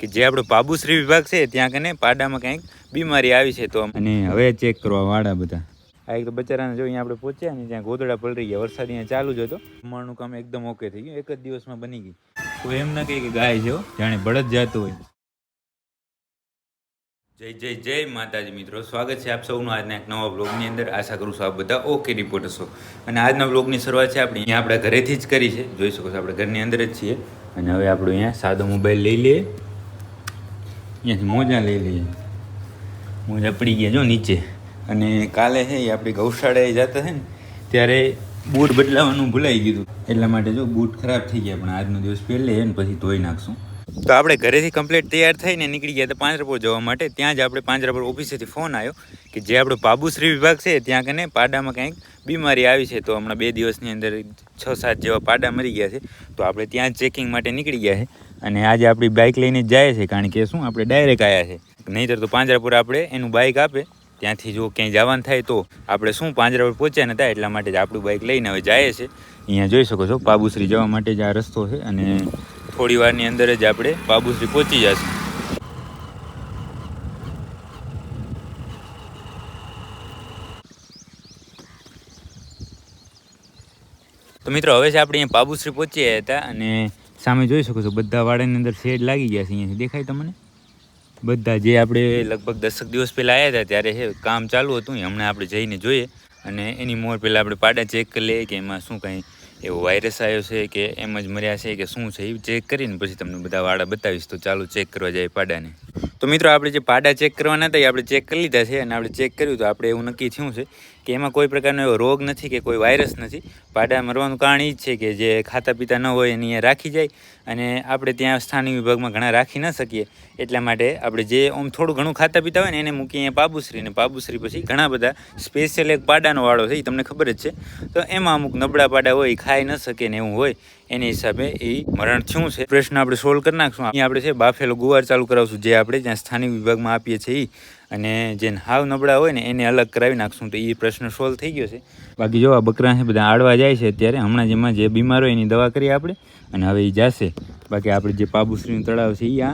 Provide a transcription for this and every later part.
કે જે આપણો બાબુશ્રી વિભાગ છે ત્યાં કને પાડામાં કંઈક બીમારી આવી છે તો અને હવે ચેક કરવા વાળા બધા. આ એક તો બચારાને જો અહીંયા આપણે પહોંચ્યા ને ત્યાં ગોદડા પલરી ગયા વરસાદ અહીંયા ચાલુ જ હતો. જમવાનું કામ એકદમ ઓકે થઈ ગયું એક જ દિવસમાં બની ગઈ. તો એમ ના કહે કે ગાય છે જાણે બળદ જાતું હોય. જય જય જય માતાજી મિત્રો સ્વાગત છે આપ સૌનું આજના એક નવા બ્લોગની અંદર. આશા કરું છું આપ બધા ઓકે રિપોર્ટ હશો અને આજના બ્લોગની શરૂઆત છે આપણે અહીંયા આપણા ઘરેથી જ કરી છે. જોઈ શકો છો આપણે ઘરની અંદર જ છીએ. અને હવે આપણું અહીંયા સાદો મોબાઈલ લઈ લઈએ. અહીંયાથી મોજા લઈ લઈએ. મોજા પડી ગયા જો નીચે. અને કાલે છે એ આપણી ગૌશાળાએ જતા છે ને, ત્યારે બૂટ બદલાવાનું ભૂલાઈ ગયું એટલા માટે જો બૂટ ખરાબ થઈ ગયા, પણ આજનો દિવસ પહેલે એને પછી ધોઈ નાખશું. તો આપણે ઘરેથી કમ્પ્લીટ તૈયાર થઈને નીકળી ગયા હતા પાંજરાપોર જવા માટે. ત્યાં જ આપણે પાંજરાપોર ઓફિસેથી ફોન આવ્યો કે જે આપણો બાબુશ્રી વિભાગ છે, ત્યાં કને પાડામાં કંઈક બીમારી આવી છે. તો હમણાં બે દિવસની અંદર છ સાત જેવા પાડા મરી ગયા છે. તો આપણે ત્યાં ચેકિંગ માટે નીકળી ગયા છે. અને આજે આપણી બાઇક લઈને જાય છે, કારણ કે શું, આપણે ડાયરેક્ટ આવ્યા છે. નહીંતર તો પાંજરાપુર આપણે એનું બાઇક આપે. ત્યાંથી જો ક્યાંય જવાનું થાય તો આપણે શું, પાંજરાપુર પહોંચ્યા નતા, એટલા માટે જ આપણું બાઇક લઈને હવે જાય છે. અહીંયા જોઈ શકો છો બાબુશ્રી જવા માટે જ આ રસ્તો છે અને થોડી વારની અંદર જ આપણે બાબુશ્રી પહોંચી જશું. તો મિત્રો, હવે છે આપણે અહીંયા બાબુશ્રી પહોંચ્યા હતા અને સામે જોઈ શકો છો, બધા વાડાની અંદર શેડ લાગી ગયા છે અહીંયાથી. દેખાય તમને? બધા જે આપણે લગભગ દસક દિવસ પહેલાં આવ્યા હતા ત્યારે કામ ચાલુ હતું. હમણાં આપણે જઈને જોઈએ અને એની મોર પહેલાં આપણે પાડા ચેક કરી લઈએ કે એમાં શું કાંઈ એવો વાયરસ આવ્યો છે કે એમ જ મર્યા છે કે શું છે, એ ચેક કરીને પછી તમને બધા વાડા બતાવીશ. તો ચાલો ચેક કરવા જાય પાડાને. તો મિત્રો, આપણે જે પાડા ચેક કરવાના હતા એ આપણે ચેક કરી લીધા છે અને આપણે ચેક કર્યું તો આપણે એવું નક્કી થયું છે કે એમાં કોઈ પ્રકારનો એવો રોગ નથી કે કોઈ વાયરસ નથી. પાડા મરવાનું કારણ એ જ છે કે જે ખાતા પીતા ન હોય એની રાખી જાય અને આપણે ત્યાં સ્થાનિક વિભાગમાં ઘણા રાખી ન શકીએ. એટલા માટે આપણે જે આમ થોડું ઘણું ખાતા પીતા હોય ને એને મૂકી અહીંયા પાબુશ્રી ને પાબુશ્રી પછી ઘણા બધા સ્પેશિયલ એક પાડાનો વાળો છે એ તમને ખબર જ છે. તો એમાં અમુક નબળા પાડા હોય એ ખાઈ ન શકે ને એવું હોય, એની હિસાબે એ મરણ થયું છે. પ્રશ્ન આપણે સોલ્વ કરી નાખશું. અહીંયા આપણે છે બાફેલો ગુવાર ચાલુ કરાવશું, જે આપણે જ્યાં સ્થાનિક વિભાગમાં આપીએ છીએ એ અને જે હાવ નબળા હોય ને, એને અલગ કરાવી નાખશું. તો એ પ્રશ્ન સોલ્વ થઈ ગયો છે. બાકી જો આ બકરા છે બધા આડવા જાય છે ત્યારે હમણાં જેમાં જે બીમાર હોય એની દવા કરીએ આપણે અને હવે એ જશે. બાકી આપણે જે પાબુશ્રીનું તળાવ છે એ આ,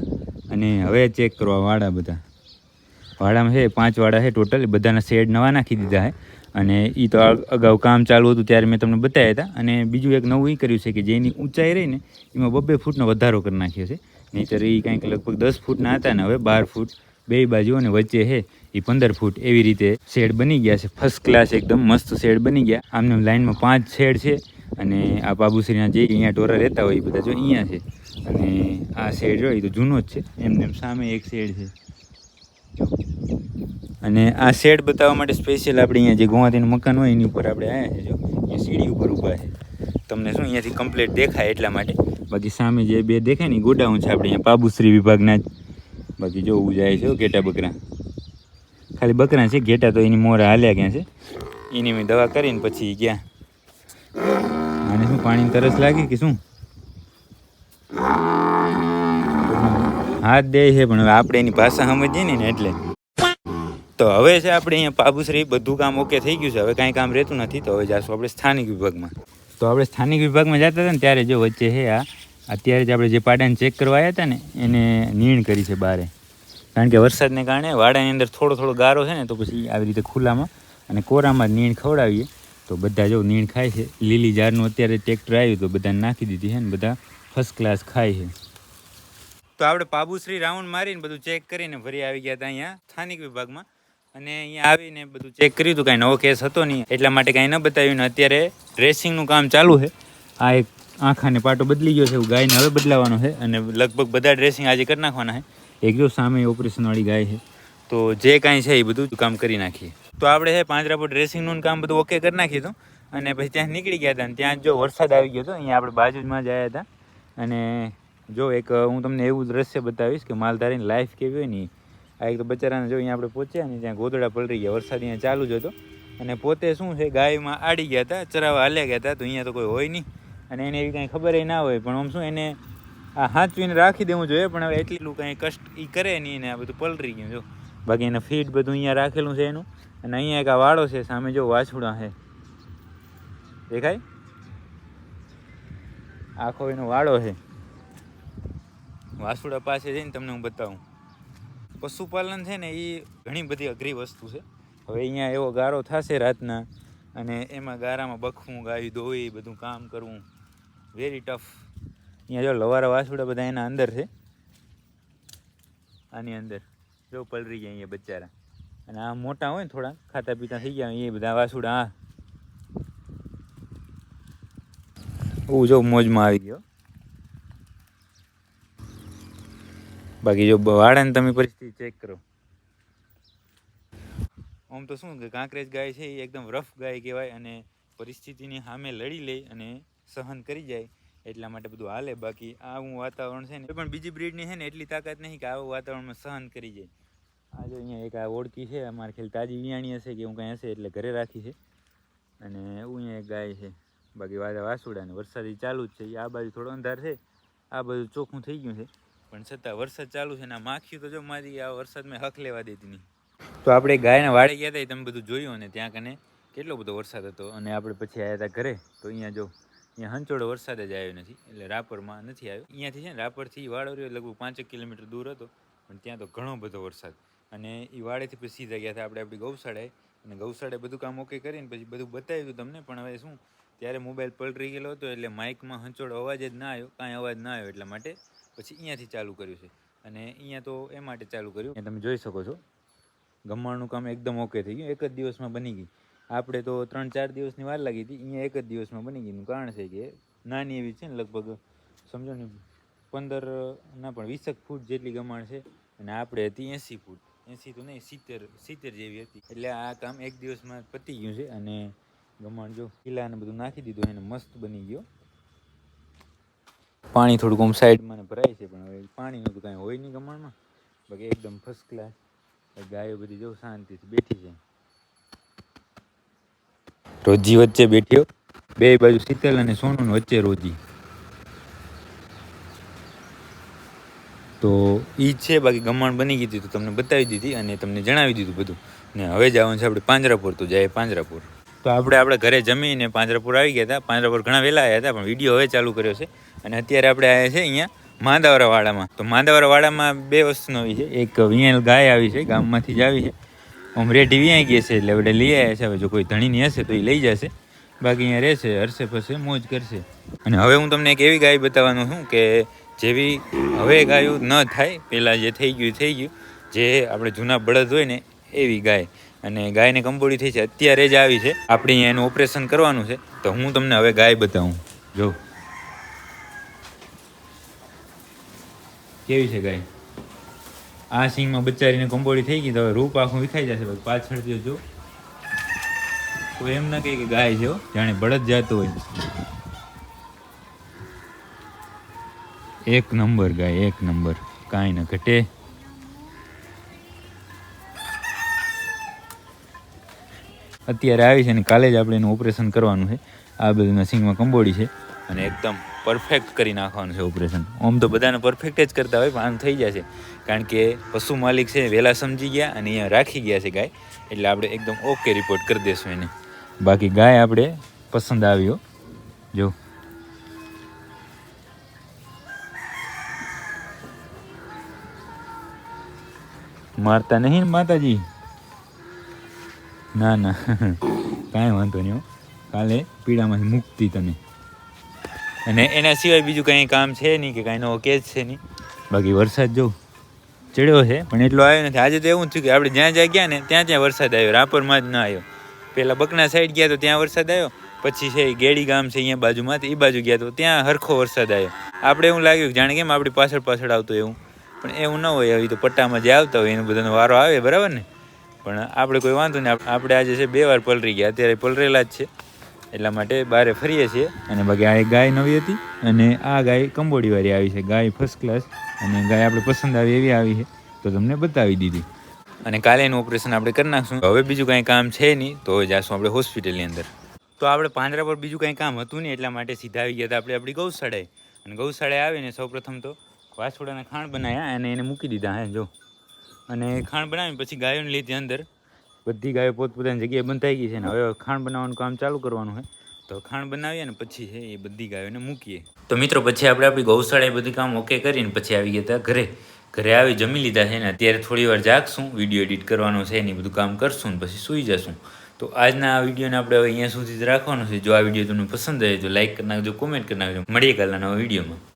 અને હવે ચેક કરવા વાળા બધા. વાડામાં છે, પાંચ વાડા છે ટોટલ બધાના શેડ નવા નાખી દીધા છે. અને એ તો અગાઉ કામ ચાલુ હતું, ત્યારે મેં તમને બતાવ્યા હતા. અને બીજું એક નવું એ કર્યું છે કે જેની ઊંચાઈ રહી ને, એમાં બબ્બે ફૂટનો વધારો કરી નાખ્યો છે. નહીંતર એ કંઈક લગભગ દસ ફૂટના હતા ને, હવે બાર ફૂટ બે બાજુ અને વચ્ચે છે એ પંદર ફૂટ એવી રીતે શેડ બની ગયા છે. ફર્સ્ટ ક્લાસ એકદમ મસ્ત શેડ બની ગયા. આમને લાઇનમાં પાંચ શેડ છે અને આ બાબુશ્રીના જે અહીંયા ટોરા રહેતા હોય એ બધા જો અહીંયા છે. અને આ શેડ જો એ તો જૂનો જ છે. એમને એમ સામે એક શેડ છે. અને આ શેડ બતાવવા માટે સ્પેશિયલ આપણે અહીંયા જે ગોવાતીનું મકાન હોય એની ઉપર આપણે આવ્યા છે જો. અહીંયા સીડી ઉપર ઊભા છે. તમને શું અહીંયાથી કમ્પ્લેટ દેખાય એટલા માટે? બાકી સામે જે બે દેખાય ને ગોડાઉન છે આપણે અહીંયા બાબુશ્રી વિભાગના જ. બાકી જોવું જાય છે ઘેટા બકરા. ખાલી બકરા છે, ઘેટા તો એની મોરા હાલ્યા ક્યાં છે? એની મેં દવા કરીને પછી ગયા. અને શું પાણી તરસ લાગી કે શું? હાથ દે છે, પણ હવે આપણે એની ભાષા સમજીએ ને એટલે. તો હવે છે આપણે અહીંયા પાબુશ્રી બધું કામ ઓકે થઈ ગયું છે. હવે કાંઈ કામ રહેતું નથી, તો હવે જાશું આપણે સ્થાનિક વિભાગમાં. તો આપણે સ્થાનિક વિભાગમાં જતા હતા ને, ત્યારે જો વચ્ચે છે આ અત્યારે જ આપણે જે પાડાને ચેક કરવા આવ્યા હતા ને, એને નીણ કરી છે બારે. કારણ કે વરસાદને કારણે વાડાની અંદર થોડો થોડો ગારો છે ને, તો પછી આવી રીતે ખુલ્લામાં અને કોરામાં નીણ ખવડાવીએ. તો બધા જો નીણ ખાય છે, લીલી જારનું અત્યારે ટ્રેક્ટર આવ્યું, તો બધાને નાખી દીધી છે ને, બધા ફર્સ્ટ ક્લાસ ખાય છે. તો આપણે પાબુશ્રી રાઉન્ડ મારીને બધું ચેક કરીને ફરી આવી ગયા હતા અહીંયા સ્થાનિક વિભાગમાં. અને અહીંયા આવીને બધું ચેક કર્યું હતું, કાંઈ નવો કેસ હતો નહીં. એટલા માટે કાંઈ ન બતાવ્યું ને અત્યારે ડ્રેસિંગનું કામ ચાલુ છે. આ એક આંખાને પાટો બદલી ગયો છે, એવું ગાયને હવે બદલાવાનો છે અને લગભગ બધા ડ્રેસિંગ આજે કરી નાખવાના છે. એક જો સામે ઓપરેશનવાળી ગાય છે. તો જે કાંઈ છે એ બધું કામ કરી નાખીએ. તો આપણે છે પાંજરાપોર ડ્રેસિંગનું કામ બધું ઓકે કરી નાખ્યું હતું અને પછી ત્યાં નીકળી ગયા હતા અને ત્યાં જો વરસાદ આવી ગયો હતો, અહીંયા આપણે બાજુમાં જ આવ્યા હતા. અને જો એક, હું તમને એવું દ્રશ્ય બતાવીશ કે માલધારીની લાઈફ કેવી હોય ને. આ એક તો બચારાને જો અહીંયા આપણે પહોંચ્યા ને ત્યાં ગોદડા પલળી ગયા, વરસાદ અહીંયા ચાલુ જ હતો. અને પોતે શું છે, ગાયમાં આડી ગયા હતા, ચરાવા હાલ્યા ગયા હતા, તો અહીંયા તો કોઈ હોય નહીં. અને એને એવી કાંઈ ખબર ના હોય. પણ આમ શું એને આ હાંચવીને રાખી દેવું જોઈએ, પણ હવે એટલું કાંઈ કષ્ટ એ કરે નહીં ને આ બધું પલરી ગયું, જો. બાકી એને ફીડ બધું અહીંયા રાખેલું છે એનું. અને અહીંયા એક આ વાળો છે, સામે જો વાછુડા છે. દેખાય? આખો એનો વાળો છે. વાસુડા પાસે જઈને તમને હું બતાવું. પશુપાલન છે ને એ ઘણી બધી અઘરી વસ્તુ છે. હવે અહીંયા એવો ગારો થશે રાતના, અને એમાં ગારામાં બખવું ગાયું ધોઈ બધું કામ કરવું. વેરી ટફ અહીંયા જો લવારા વાસુડા બધા એના અંદર છે. આની અંદર. જો પલરી ગયા અહીંયા બચારા. અને આ મોટા હોય ને થોડા ખાતા પીતા થઈ ગયા એ બધા વાસુડા આ હું જો મોજમાં આવી ગયો. બાકી જો વાળાને તમે પરિસ્થિતિ ચેક કરો. આમ તો શું કે, કાંકરેજ ગાય છે એ એકદમ રફ ગાય કહેવાય અને પરિસ્થિતિની સામે લડી લે અને સહન કરી જાય એટલા માટે બધું હાલે. બાકી આવું વાતાવરણ છે ને પણ બીજી બ્રીડની છે ને, એટલી તાકાત નહીં કે આવું વાતાવરણમાં સહન કરી જાય. આ જો અહીંયા એક આ ઓળખી છે, અમારે ખેલ તાજી વિયાણી હશે કે હું કાંઈ હશે એટલે ઘરે રાખી છે. અને હું અહીંયા એક ગાય છે. બાકી વાદા વાસુડા ને વરસાદી ચાલુ જ છે. આ બાજુ થોડો અંધાર છે. આ બાજુ ચોખ્ખું થઈ ગયું છે. પણ છતાં વરસાદ ચાલુ છે ને, આ માખી તો જો મારી આ વરસાદ મેં હક લેવા દેતી નહીં. તો આપણે ગાયના વાડે ગયા હતા તમે બધું જોયું અને ત્યાં કને કેટલો બધો વરસાદ હતો. અને આપણે પછી આવ્યા હતા ઘરે. તો અહીંયા જો અહીંયા હંચોડો વરસાદ જ આવ્યો નથી, એટલે રાપરમાં નથી આવ્યો. અહીંયાથી છે ને, રાપરથી રહ્યો, લગભગ પાંચેક કિલોમીટર દૂર હતો, પણ ત્યાં તો ઘણો બધો વરસાદ. અને એ વાડેથી પછી સીધા ગયા હતા આપણે આપણી ગૌશાળાએ, અને ગૌશાળાએ બધું કામ ઓકે કરીને પછી બધું બતાવ્યું હતું તમને, પણ હવે શું, ત્યારે મોબાઈલ પલટી ગયેલો હતો, એટલે માઇકમાં હંચોડો અવાજ જ ના આવ્યો, કાંઈ અવાજ ના આવ્યો એટલા માટે પછી અહીંયાથી ચાલુ કર્યું છે. અને અહીંયા તો એ માટે ચાલુ કર્યું. તમે જોઈ શકો છો ગમવાનું કામ એકદમ ઓકે થઈ ગયું, એક જ દિવસમાં બની ગઈ આપણે તો ત્રણ ચાર દિવસની વાર લાગી હતી. અહીંયા એક જ દિવસમાં બની ગયું. કારણ છે કે નાની એવી છે ને લગભગ, સમજો ને, પંદર ના પણ વીસેક ફૂટ જેટલી ગમાણ છે અને આપણે હતી એંસી ફૂટ. એંસી તો નહીં, સિત્તેર સિત્તેર જેવી હતી. એટલે આ કામ એક દિવસમાં પતી ગયું છે અને ગમાણ જો કિલ્લાને બધું નાખી દીધું એને મસ્ત બની ગયો. પાણી થોડુંક આમ સાઈડમાં ભરાય છે, પણ હવે પાણીનું તો કાંઈ હોય નહીં ગમાણમાં. બાકી એકદમ ફર્સ્ટ ક્લાસ ગાયો બધી જો શાંતિથી બેઠી છે. રોજી વચ્ચે બેઠ્યો. બે બાજુ શીતલ અને સોનું વચ્ચે રોજી. તો એ છે, બાકી ગમણ બની ગઈ હતી તો તમને બતાવી દીધી અને તમને જણાવી દીધું બધું. ને હવે જવાનું છે આપણે પાંજરાપુર તો જાય પાંજરાપુર. તો આપણે આપણે ઘરે જમીને પાંજરાપુર આવી ગયા હતા. પાંજરાપુર ઘણા વહેલા આવ્યા હતા, પણ વીડિયો હવે ચાલુ કર્યો છે. અને અત્યારે આપણે આવ્યા છે અહીંયા માંદાવરા વાડામાં તો માંદાવરા વાડામાં બે વસ્તુનો આવી છે. એક વિયાણ ગાય આવી છે, ગામમાંથી જ આવી છે. આમ ટીવી આવી ગઈ છે એટલે આપણે લઈ આવ્યા છે. હવે જો કોઈ ધણીની હશે તો એ લઈ જશે. બાકી અહીંયા રહેશે હરશે ફરશે મોજ કરશે. અને હવે હું તમને એક એવી ગાય બતાવવાનું છું કે જેવી હવે ગાયું ન થાય પહેલાં જે થઈ ગયું થઈ ગયું, જે આપણે જૂના બળદ હોય ને, એવી ગાય. અને ગાયને કંબોડી થઈ છે. અત્યારે જ આવી છે. આપણે એનું ઓપરેશન કરવાનું છે. તો હું તમને હવે ગાય બતાવું. જો. કેવી છે ગાય? આ સિંગમાં બચારીને કંબોળી થઈ ગઈ તો હવે રૂપ આખું વિખાઈ જશે. ભાઈ પાછળ જો કોઈ એમ ના કહે કે ગાય છે જાણે બળદ જાતો હોય. એક નંબર ગાય, એક નંબર. કાંઈ ન ઘટે. અત્યારે આવી છે અને કાલે જ આપણે એનું ઓપરેશન કરવાનું છે. આ બધું સિંગમાં કંબોડી છે. અને એકદમ પરફેક્ટ કરી નાખવાનું છે ઓપરેશન આમ તો બધાને પરફેક્ટ જ કરતા હોય, પણ આમ થઈ જશે કારણ કે પશુ માલિક છે વહેલા સમજી ગયા અને અહીંયા રાખી ગયા છે ગાય. એટલે આપણે એકદમ ઓકે રિપોર્ટ કરી દઈશું એને. બાકી ગાય આપણે પસંદ આવ્યો જો. મારતા નહીં માતાજી? ના ના. કાંઈ વાંધો નહીં. કાલે પીડામાંથી મુક્તિ તને અને એના સિવાય બીજું કંઈ કામ છે નહીં કે કાંઈ નવો કેસ છે નહીં? બાકી વરસાદ જો ચડ્યો છે, પણ એટલો આવ્યો નથી. આજે તો એવું થયું કે આપણે જ્યાં જ્યાં ગયા ને ત્યાં ત્યાં વરસાદ આવ્યો. રાપરમાં જ ના આવ્યો. પહેલાં બકના સાઈડ ગયા તો ત્યાં વરસાદ આવ્યો. પછી છે ગેડી ગામ છે અહીંયા બાજુમાં એ બાજુ ગયા તો ત્યાં હરખો વરસાદ આવ્યો. આપણે એવું લાગ્યું જાણે કેમ આપણી પાછળ પાછળ આવતો એવું. પણ એવું ન હોય, આવી તો પટ્ટામાં જે આવતા હોય એનો બધાનો વારો આવે, બરાબર ને? પણ આપણે કોઈ વાંધો નહીં. આપણે આજે છે, બે વાર પલરી ગયા. અત્યારે પલરેલા જ છે. એટલા માટે બારે ફરીએ છીએ. અને બાકી આ એક ગાય નવી હતી અને આ ગાય કંબોડીવાળી આવી છે. ગાય ફર્સ્ટ ક્લાસ અને ગાય આપણે પસંદ આવી એવી આવી છે. તો તમને બતાવી દીધી. અને કાલે એનું ઓપરેશન આપણે કરી નાખશું. હવે બીજું કાંઈ કામ છે નહીં, તો જાશું આપણે હોસ્પિટલની અંદર. તો આપણે પાંદરા પર બીજું કાંઈ કામ હતું નહીં, એટલા માટે સીધા આવી ગયા હતા આપણે આપણી ગૌશાળાએ. અને ગૌશાળાએ આવીને સૌપ્રથમ તો વાછોડાના ખાણ બનાવ્યા અને એને મૂકી દીધા. હે, જો. અને ખાણ બનાવી પછી ગાયોને લીધી અંદર. બધી ગાયો પોતપોતાની જગ્યાએ બંધાઈ ગઈ છે ને હવે ખાણ બનાવવાનું કામ ચાલુ કરવાનું છે. તો ખાણ બનાવીએ ને પછી છે એ બધી ગાયોને મૂકીએ. તો મિત્રો, પછી આપણે આપણી ગૌશાળા એ બધું કામ ઓકે કરીને પછી આવી ગયા હતા ઘરે. ઘરે આવી જમી લીધા છે ને અત્યારે થોડી વાર જાગશું, વીડિયો એડિટ કરવાનો છે ને બધું કામ કરશું ને પછી સૂઈ જશું. તો આજના આ વિડીયોને આપણે હવે અહીંયા સુધી જ રાખવાનો છે. જો આ વીડિયો તમને પસંદ આવે તો લાઈક કરી નાખજો, કોમેન્ટ કરી નાખજો. મળીએ કાલના નવા વિડીયોમાં.